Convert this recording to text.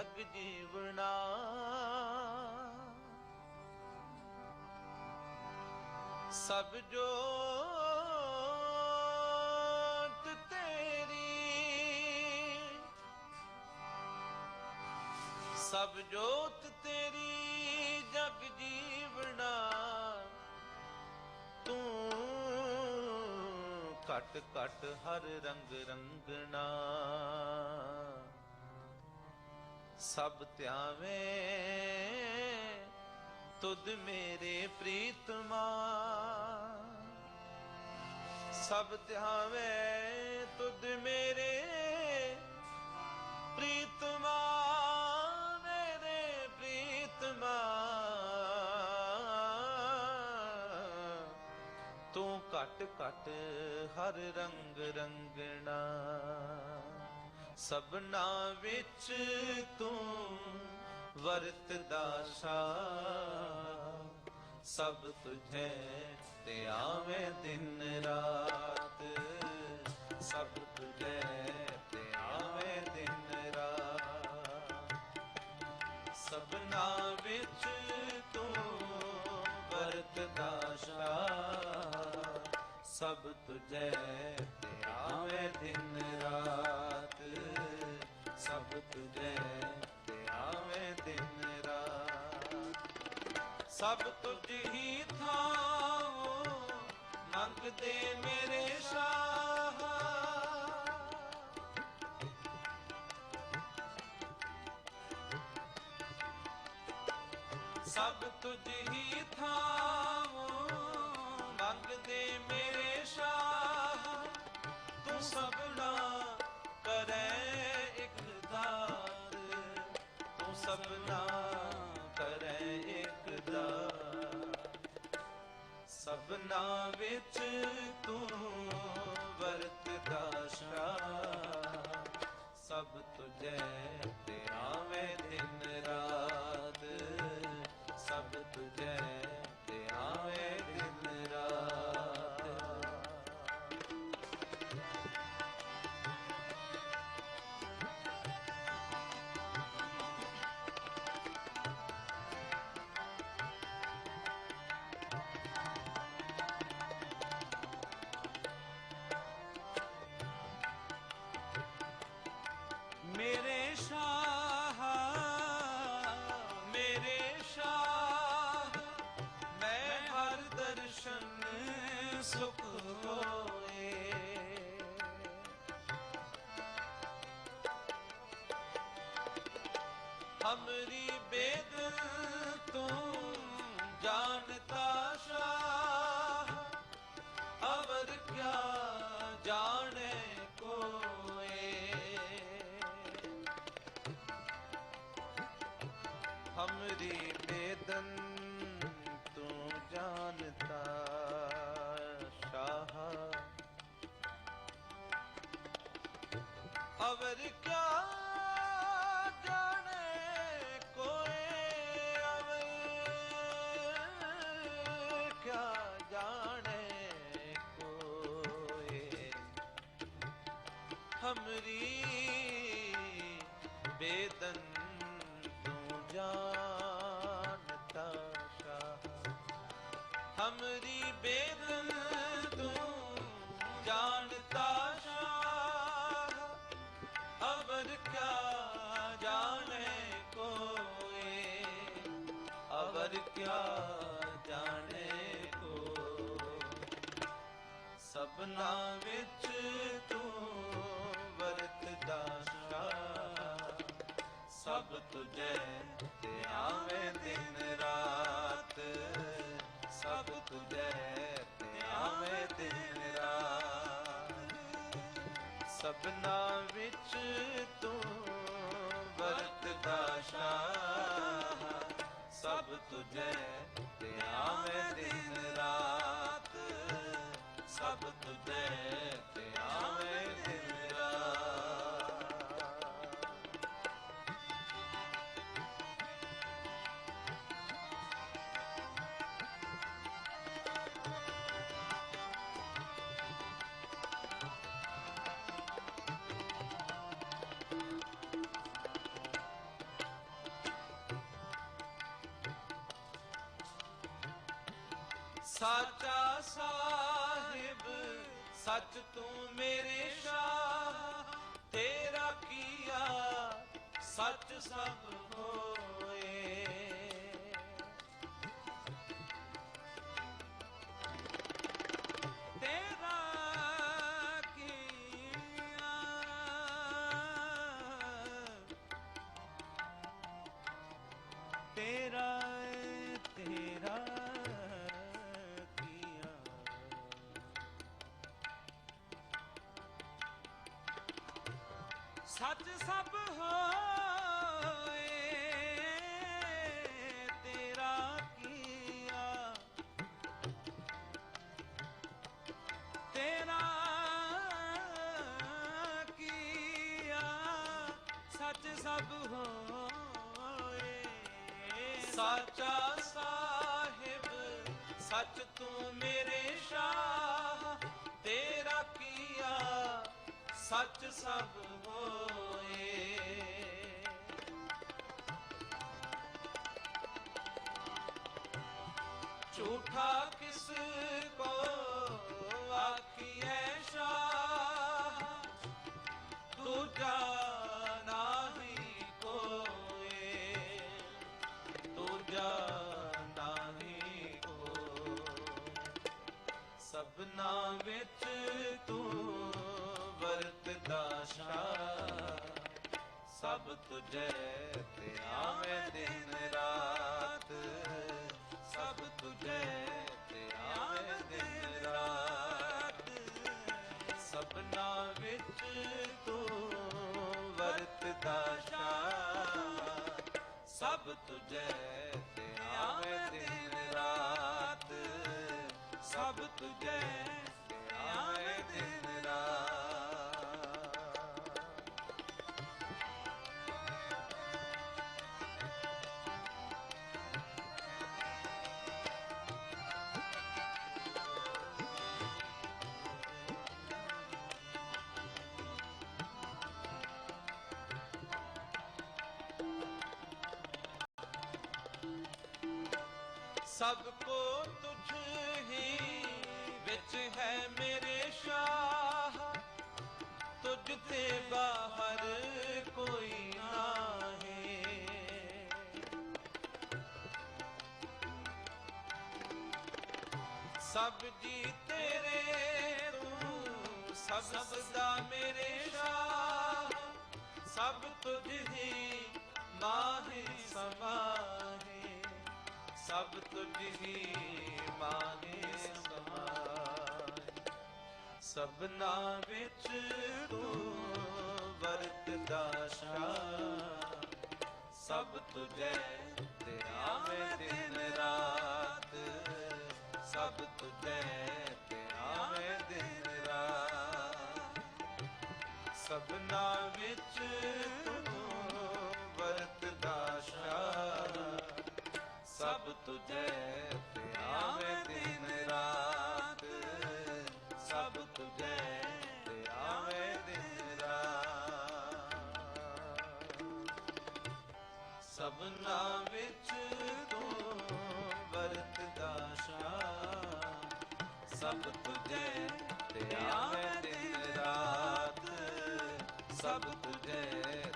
ਜਗ ਜੀਵਣਾ। ਸਭ ਜੋਤ ਤੇਰੀ। ਸਭ ਜੋਤ ਤੇਰੀ ਜਗ ਜੀਵਣਾ। ਤੂੰ ਘਟ ਘਟ ਹਰ ਰੰਗ ਰੰਗਣਾ। ਸਭ ਧਿਆਵੇਂ, ਤੁਧ ਮੇਰੇ ਪ੍ਰੀਤਮਾ। ਸਭ ਧਿਆਵੇਂ, ਤੁਧ ਮੇਰੇ ਪ੍ਰੀਤਮਾ ਮੇਰੇ ਪ੍ਰੀਤਮਾ। ਤੂੰ ਘਟ ਘਟ ਹਰ ਰੰਗ ਰੰਗਣਾ। ਸਭਨਾ ਵਿੱਚ ਤੂੰ ਵਰਤਦਾ ਸ਼ਾ। ਸਭ ਤੁਝੇ ਤੇ ਆਵੇਂ ਦਿਨ ਰਾਤ। ਸਭ ਤੁਝੇ ਤੇ ਆਵੇਂ ਦਿਨ ਰਾਤ। ਸਭਨਾ ਵਿੱਚ ਤੂੰ ਵਰਤਦਾ ਸ਼ਾ। ਸਭ ਤੁਝੇ ਤੇ ਆਵੇਂ ਦਿਨ ਰਾਤ। ਸਭ ਤੁਝੇ ਤੇ ਦਿਨ ਰਾਤ। ਸਭ ਤੁਝ ਹੀ ਥਾਉ ਮੰਗਦੇ ਮੇਰੇ ਸ਼ਾਹ। ਸਭ ਤੁਝ ਹੀ ਥਾਉ ਮੰਗਦੇ ਮੇਰੇ ਸ਼ਾਹ। ਤੂੰ ਸਭਨਾ ਕਰੈ ਸਭਨਾ ਕਰੈ ਇਕਦਾਰ ਸਭਨਾ ਵਿੱਚ ਤੂੰ ਵਰਤਦਾ ਸ਼ਾ ਸਭ ਤੁਝੇ ਤੇ ਆਵੇਂ ਦਿਨ ਰਾਤ। ਸਭ ਤੁਝੇ ਸੁਖ ਹੋਏ ਹਮਰੀ ਬੇਦ ਤੂੰ ਜਾਣਤਾ ਸ਼ਾਹ, ਅਵਰ ਕਿਆ ਜਾਣੇ ਕੋਏ। ਹਮਰੀ ਬੇਦਨ ਤੂੰ ਜਾਣਤਾ ਅਵਰ ਕਿਆ ਜਾਣੇ ਕੋਏ ਅਵਰ ਕਿਆ ਜਾਣੇ ਕੋਏ ਹਮਰੀ ਬੇਦਨ ਤੂੰ ਜਾਣਤਾ ਸ਼ਾਹ ਹਮਰੀ ਬੇਦਨ ਤੂੰ ਜਾਣਤਾ ਅਬਰ ਕਿਆ ਜਾਣੇ ਕੋਏ? ਅਵਰ ਕਿਆ ਜਾਣੇ ਕੋ ਸਭਨਾ ਵਿੱਚ ਤੂੰ ਵਰਤਦਾ ਸਭ ਤੁਝੇ ਤੇ ਆਵੇਂ ਦਿਨ ਰਾਤ। ਸਭ ਤੁਝੇ ਤੇ ਆਵੇਂ ਦਿਨ ਸਭਨਾ ਵਿੱਚ ਤੂੰ ਵਰਤਦਾ ਸ਼ਾਹ। ਸਭ ਤੁਝੇ ਤੇ ਆਵੇਂ ਦਿਨ ਰਾਤ। ਸਭ ਤੁਝੇ ਤੇ ਆਵੇਂ ਸਾਚਾ ਸਾਹਿਬ ਸੱਚ ਤੂੰ ਮੇਰੇ ਸ਼ਾਹ ਤੇਰਾ ਕੀਆ ਸੱਚ ਸਭ ਸੱਚ ਸਭ ਹੋਏ, ਤੇਰਾ ਕੀਆ। ਤੇਰਾ ਕੀਆ, ਸੱਚ ਸਭ ਹੋਏ। ਸਾਚਾ ਸਾਹਿਬ, ਸੱਚ ਤੂੰ ਮੇਰੇ ਸ਼ਾਹ, ਤੇਰਾ ਸੱਚ ਸਭ ਹੋਏ। ਝੂਠਾ ਕਿਸ ਕੋ ਸਭ ਤੁਝੇ ਤੇ ਆਵੇਂ ਦਿਨ ਰਾਤ। ਸਭ ਤੁਝੇ ਤੇ ਆਵੇਂ ਦਿਨ ਰਾਤ। ਸਪਨਾ ਵਿੱਚ ਤੂੰ ਵਰਤਦਾ ਸ਼ਾ ਸਭ ਤੁਝੇ ਸਭ ਕੋ ਤੁਝ ਹੀ ਵਿੱਚ ਹੈ ਮੇਰੇ ਸ਼ਾਹ। ਤੁਝ ਤੇ ਬਾਹਰ ਕੋਈ ਨਾਹੀ ਸਭ ਜੀ ਤੇਰੇ ਤੂੰ, ਸਭ ਸਦਾ ਮੇਰੇ ਸ਼ਾਹ। ਸਭ ਤੁਝ ਹੀ ਮਾਹੀ ਸਮਾਹੀ। ਸਭ ਤੁਝ ਹੀ ਮਾਹੀ ਸਮਾਹੀ ਸਭਨਾ ਵਿੱਚ ਤੂੰ ਵਰਤਦਾ ਸ਼ਾਹ। ਸਭ ਤੁਝੇ ਤੇ ਆਵੇਂ ਦਿਨ ਰਾਤ। ਸਭ ਤੁਝੇ ਤੇ ਆਵੇਂ ਦਿਨ ਰਾਤ। ਸਭਨਾ ਵਿੱਚ ਤੂੰ ਵਰਤਦਾ ਸ਼ਾਹ। ਸਭ ਤੁਝੇ ਤੇ ਆਵੇ ਦਿਨ ਰਾਤ। ਸਭ ਤੁਝੇ ਤੇ ਆਵੇ ਦਿਨ ਰਾਤ। ਸਭਨਾ ਵਿੱਚ ਤੂੰ ਵਰਤਦਾ ਸ਼ਾ। ਸਭ ਤੁਝੇ ਤੇ ਆਵੇ ਦਿਨ ਰਾਤ। ਸਭ ਤੁਝੇ